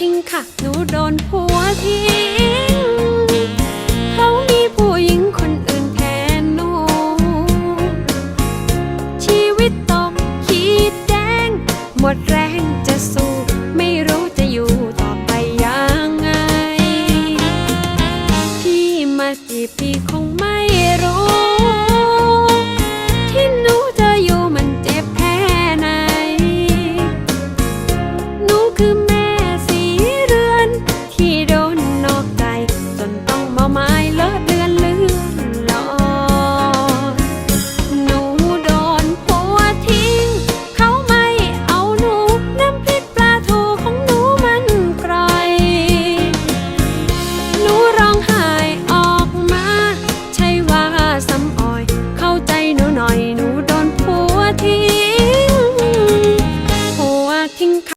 ทิ้งค่ะ หนูโดนผัวทิ้ง เขามีผู้หญิงคนอื่นแทนหนู ชีวิตตกขีดแดง หมดแรงจะสู้ ไม่รู้จะอยู่ต่อไปยังไง พี่มาจีบพี่คงไม่ 听